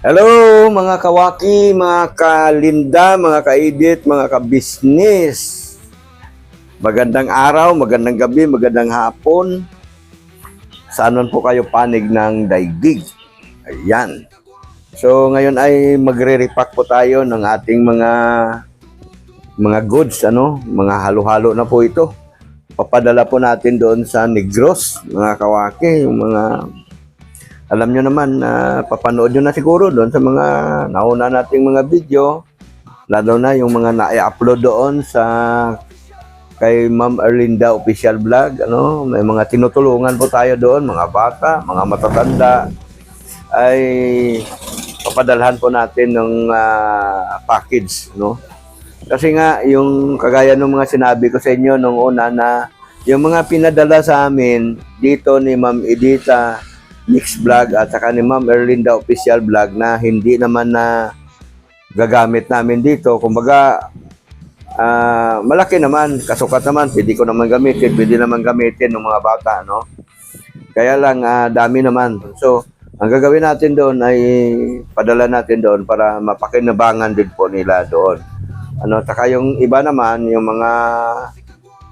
Hello mga kawaki, mga kalinda, mga kaedit, mga kabisnes. Magandang araw, magandang gabi, magandang hapon. Saan man po kayo panig ng daigdig. Ayan. So ngayon ay magre-repack po tayo ng ating mga mga goods, ano, mga halo-halo na po ito. Papadala po natin doon sa Negros, mga kawaki, yung mga alam nyo naman na papanood nyo na siguro doon sa mga nauna nating mga video. Lalo na yung mga na-upload doon sa kay Ma'am Erlinda official vlog ano? May mga tinutulungan po tayo doon mga bata mga matatanda. Ay papadalhan po natin ng ah, package no? Kasi nga yung kagaya ng mga sinabi ko sa inyo nung una na yung mga pinadala sa amin dito ni Ma'am Edita Mix Vlog at saka ni Ma'am Erlinda Official Vlog na hindi naman na gagamit namin dito. Kumbaga, ah, malaki naman, kasukat naman, pwede ko naman gamitin, pwede naman gamitin ng mga bata, no? Kaya lang, ah, dami naman. So, ang gagawin natin doon ay padala natin doon para mapakinabangan din po nila doon. Ano, saka yung iba naman, yung mga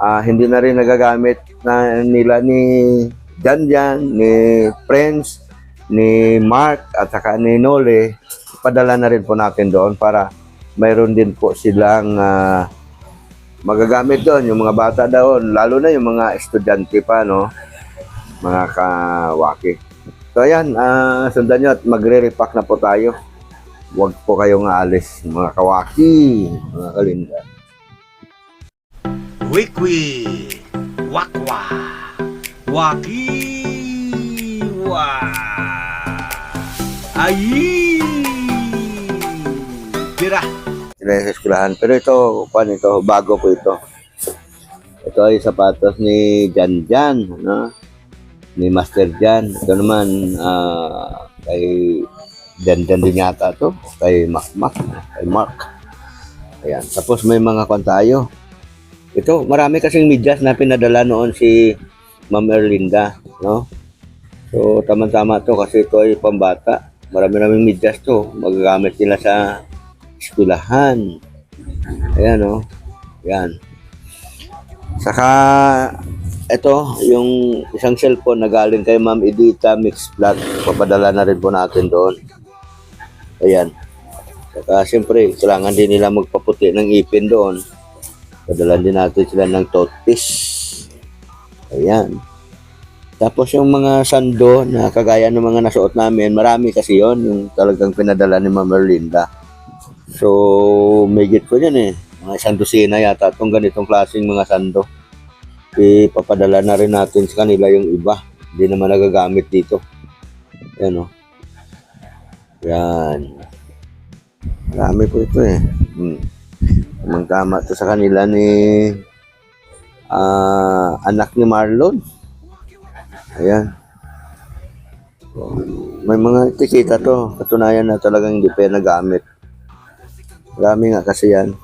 ah, hindi na rin nagagamit na nila ni Jan Jan, ni Prince, ni Mark, at saka ni Nole, padala na rin po natin doon para mayroon din po silang ah, magagamit doon, yung mga bata doon, lalo na yung mga estudyante pa, no? Mga kawaki. So ayan, ah, sundan nyo at magre-repack na po tayo. Huwag po kayong aalis, mga kawaki, mga kalinda. Wikwi, wakwa, wakiwa, ayi, tira. sila sa eskwelahan. Pero ito, paano ito? Bago po ito. Ito ay sapatos ni Jan Jan, no? Ni Master Jan. Ito naman, ah, kay Jan Jan din yata to. Kay Mac Mac. Kay Mark. Ayan. Tapos may mga kwan tayo. Ito, marami kasing medyas na pinadala noon si Ma'am Erlinda, no? So, tama-tama to kasi ito ay pambata. Marami naming medyas to. Magagamit nila sa eskwelahan. Ayan, oh. Yan. Saka, ito, yung isang cellphone na galing kay Ma'am Edita Mix Vlog. Papadala na rin po natin doon. Ayan. Saka, siyempre, kailangan din nila magpaputi ng ipin doon. Padalan din natin sila ng toothpaste. Ayan. Tapos yung mga sando na kagaya ng mga nasuot namin, marami kasi yon yung talagang pinadala ni Ma'am Erlinda. So, may git ko yan eh. Mga isang dosina yata itong ganitong klaseng mga sando. Ipapadala na rin natin sa kanila yung iba. Hindi naman nagagamit dito. Yan o. Yan. Marami po ito eh. Hmm. Tamang tama to sa kanila ni ah, anak ni Marlon. Ayan. May mga tikita to. Katunayan na talagang hindi pa yan nagamit. Marami nga kasi yan.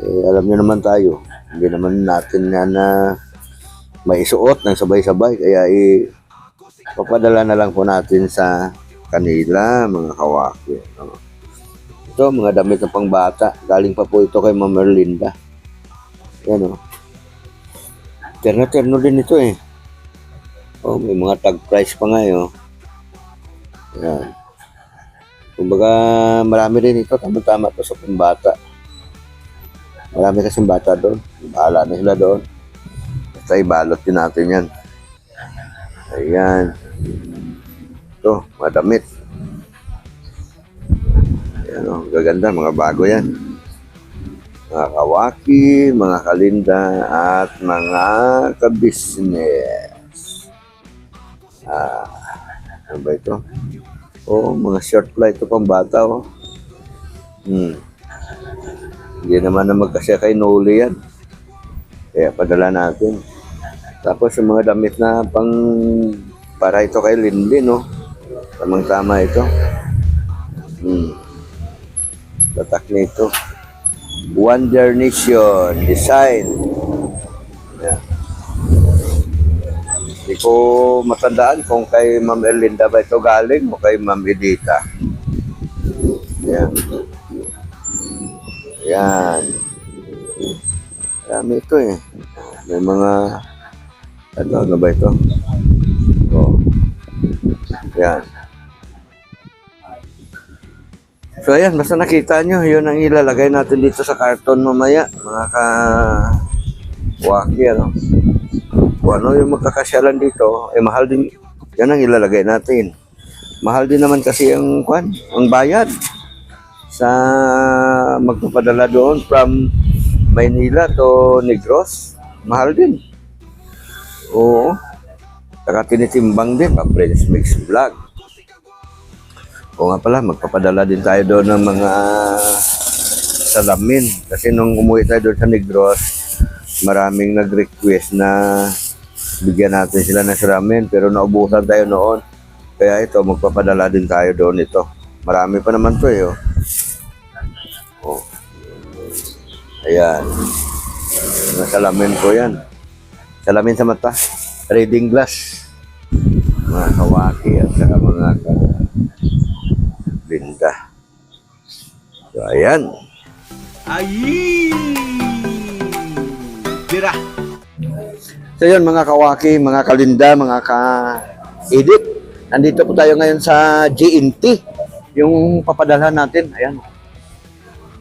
Eh, alam niyo naman tayo. Hindi naman natin yan na may isuot ng sabay-sabay. Kaya papadala na lang po natin sa kanila, mga kawaki. no? Ito, mga damit ng pangbata. Galing pa po ito kay Ma'am Erlinda. Yan o. Terno-terno din ito eh. Oh, may mga tag price pa nga eh. Oh. Yan. Kumbaga, marami rin ito. Tama-tama to sa pambata. Marami kasing bata doon. Bahala na sila doon. Basta ibalot din natin yan. Ayan. Ito, mga damit. Ayan o, gaganda. Mga bago yan. Mga kawaki, mga kalinda, at mga kabisnes. Ah, ano ba ito? Oh, mga short flight ito pang bata, oh. Hmm. Hindi naman na magkasya kay Noli yan. Kaya padala natin. Tapos yung mga damit na pang para ito kay Linlin, no? Tamang tama ito. Hmm. Tatak nito. Wonder Nation Design. Yan. ko matandaan kung kay Ma'am Erlinda ba ito galing o kay Ma'am Edita. Yan. Yan. Marami ito eh. May mga... Ano, ano ba ito? Oh. Yan. So ayan, basta nakita nyo, yun ang ilalagay natin dito sa karton mamaya, mga ka waki, ano. Kung ano yung magkakasyalan dito, eh mahal din, yan ang ilalagay natin. Mahal din naman kasi ang kwan, ang bayad sa magpapadala doon from Maynila to Negros. Mahal din. Oo. Saka tinitimbang din pa Prince Mix Vlog. O nga pala, magpapadala din tayo doon ng mga salamin. Kasi nung umuwi tayo doon sa Negros, maraming nag-request na bigyan natin sila ng salamin. Pero naubusan tayo noon. Kaya ito, magpapadala din tayo doon ito. Marami pa naman to eh. Oh. Oh. Ayan. Mga salamin ko yan. Salamin sa mata. Reading glass. Mga kawaki at saka mga ka Linda. So, ayan. Ay! Tira! So yun mga kawaki, mga kalinda, mga ka-edit. Nandito po tayo ngayon sa GNT. Yung papadalhan natin. Ayan.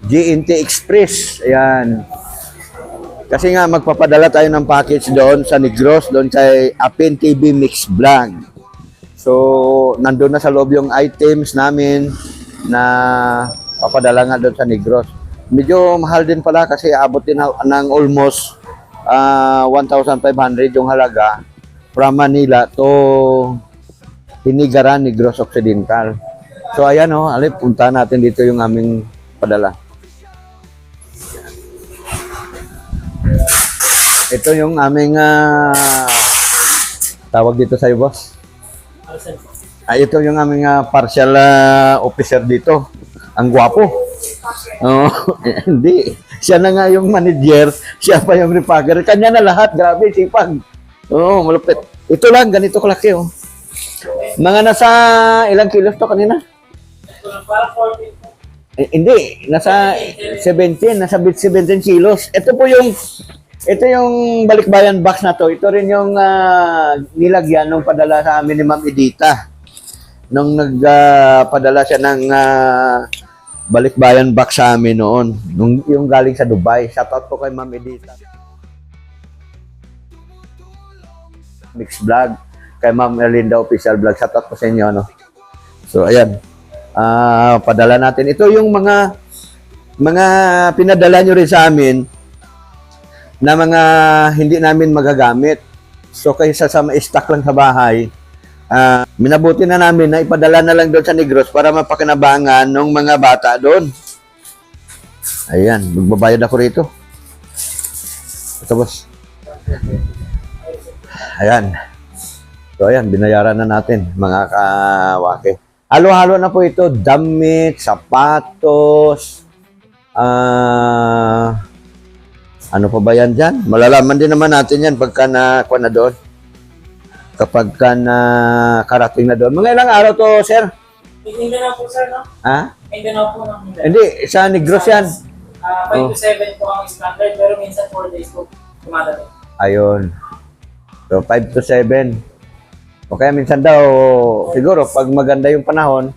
GNT Express. Ayan. Kasi nga magpapadala tayo ng package doon sa Negros, doon kay Apin TV Mix Vlog. So, nandun na sa loob yung items namin na papadala nga doon sa Negros. Medyo mahal din pala kasi abot din ng almost ah, 1,500 yung halaga from Manila to Hinigaran, Negros Occidental. So, ayan o, oh, alip, punta natin dito yung aming padala. Ito yung aming ah, tawag dito sa'yo, boss. Ay, ito yung aming ah, partial ah, officer dito. Ang gwapo. Oh, hindi. Siya na nga yung manager, siya pa yung repagger. Kanya na lahat. Grabe, sipag. Oo, oh, malupit. Ito lang, ganito kalaki, oh. Mga nasa ilang kilos to kanina? Eh, hindi, nasa 17, nasa 17 kilos. Ito po yung ito yung balikbayan box na to. Ito rin yung ah, nilagyan nung padala sa amin ni Ma'am Edita. Nung nagpadala siya ng ah, balikbayan box sa amin noon. Nung, yung galing sa Dubai. Shoutout po kay Ma'am Edita. Mix Vlog. Kay Ma'am Erlinda Official Vlog. Shoutout po sa inyo. No? So, ayan. Ah, padala natin. Ito yung mga mga pinadala nyo rin sa amin na mga hindi namin magagamit. So kaysa sa ma-stock lang sa bahay, ah minabuti na namin na ipadala na lang doon sa Negros para mapakinabangan ng mga bata doon. Ayan, magbabayad ako rito. Ito boss. Ayan. So ayan, binayaran na natin mga kawake. Halo-halo na po ito, damit, sapatos, ah ano pa ba yan dyan? Malalaman din naman natin yan pagka na, na doon. Kapag ka na karating na doon. Mga ilang araw to, sir? Mindanao po, sir, no? Ha? Mindanao po ng Mindanao. Hindi, sa Negros yan. Ah, Oh. 5 to 7 po ang standard, pero minsan 4 days po kumadating. Ayun. So, 5 to 7. O kaya minsan daw, siguro, pag maganda yung panahon,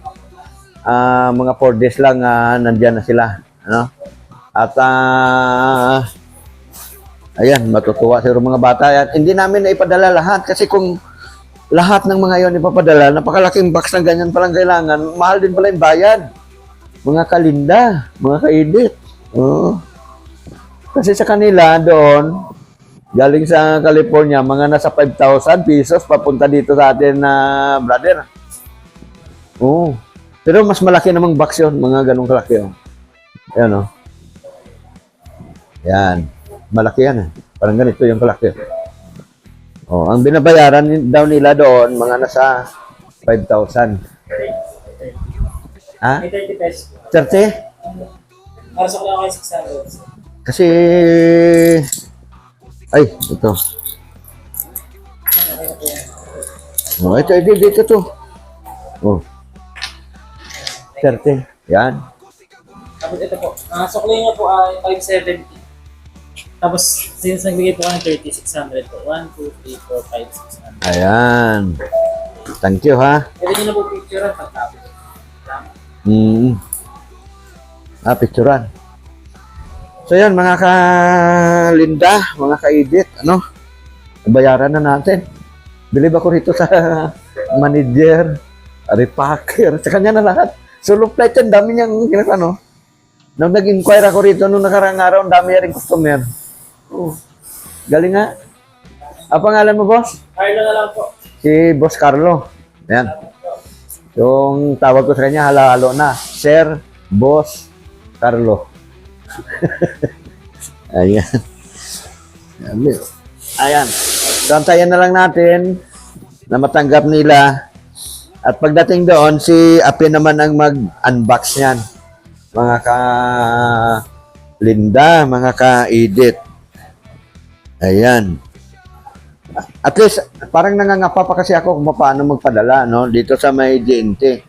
ah mga 4 days lang ah, nandyan na sila. Ano? At, ah, ayan, matutuwa siguro mga bata yan. Hindi namin naipadala lahat kasi kung lahat ng mga yon ipapadala, napakalaking box na ganyan palang kailangan, mahal din pala yung bayad. Mga kalinda, mga kaedit. Oo. Kasi sa kanila doon, galing sa California, mga nasa 5,000 pesos papunta dito sa atin na brother. Oo. Pero mas malaki namang box yun, mga ganong kalaki. Oh. Ayan oh. Yan. Malaki yan eh. Parang ganito yung kalaki. Oh, ang binabayaran daw nila doon, mga nasa 5,000. Ha? May 30 pesos. 30? Marasok lang kayo 600. sir. Kasi... Ay, ito. Oh, ito, ito, dito to. Oh. 30. Yan. Tapos ito po, ang sukli niya po ay 570. Tapos, since nagbigay po ka ng 30, 600 po. 1, 2, 3, 4, 5, 600. Ayan. Thank you, ha? Pwede niyo na po picture ang pagkapit. Tama. Mm. Ah, picturean. So yan, mga ka-Linda, mga ka-edit, ano? Bayaran na natin. Bilib ako rito sa manager, repacker, sa kanya na lahat. Solo flight yan, dami niyang kinakano. Nung nag-inquire ako rito, nung nakarang araw, dami rin customer. Oh, galing nga. Ang pangalan mo, boss? Carlo na lang po. Si Boss Carlo. Yan. Yung tawag ko sa kanya, halo-halo na. Sir, Boss, Carlo. Ayan. Ayan. Ayan. So, antayin na lang natin na matanggap nila. At pagdating doon, si Api naman ang mag-unbox niyan. Mga ka Linda, mga ka-edit. Ayan. At least, parang nangangapa pa kasi ako kung paano magpadala, no? Dito sa may GNT.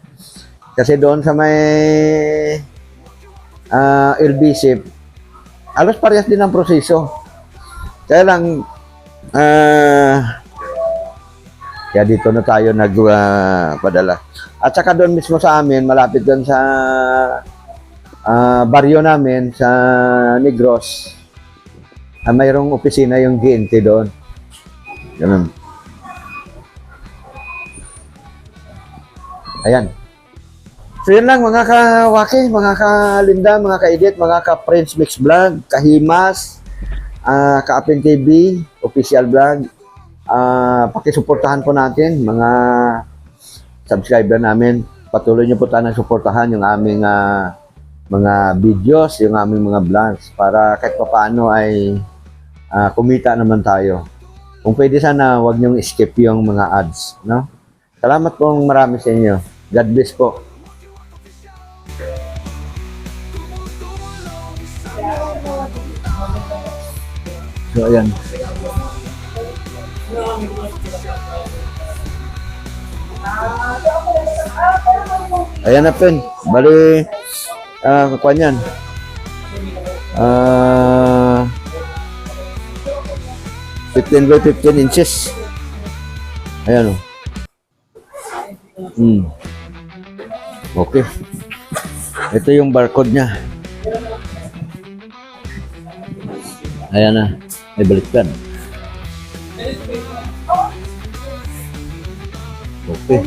Kasi doon sa may ah LBC, alos parehas din ang proseso. Kaya lang, ah, kaya dito na tayo nagpadala. At saka doon mismo sa amin, malapit doon sa ah, baryo namin, sa Negros, ah, mayroong opisina yung GNT doon. Ganun. Ayan. So yun lang mga kawaki, mga kalinda, mga ka-edit, mga ka-Prince Mix Vlog, kahimas, ah ka-Apin TV, official vlog. Ah, pakisuportahan po natin mga subscriber namin. Patuloy niyo po tayo suportahan yung aming ah, mga videos, yung aming mga vlogs para kahit pa paano ay ah, kumita naman tayo. Kung pwede sana, wag niyong skip yung mga ads, no? Salamat po marami sa inyo. God bless po. So, ayan. Ayan na, Pen. Bali, ah, uh, kukuha niyan. Ah, 15 by 15 inches. Ayan o. Hmm. Okay. Ito yung barcode niya. Ayan na. May baliktad. Okay.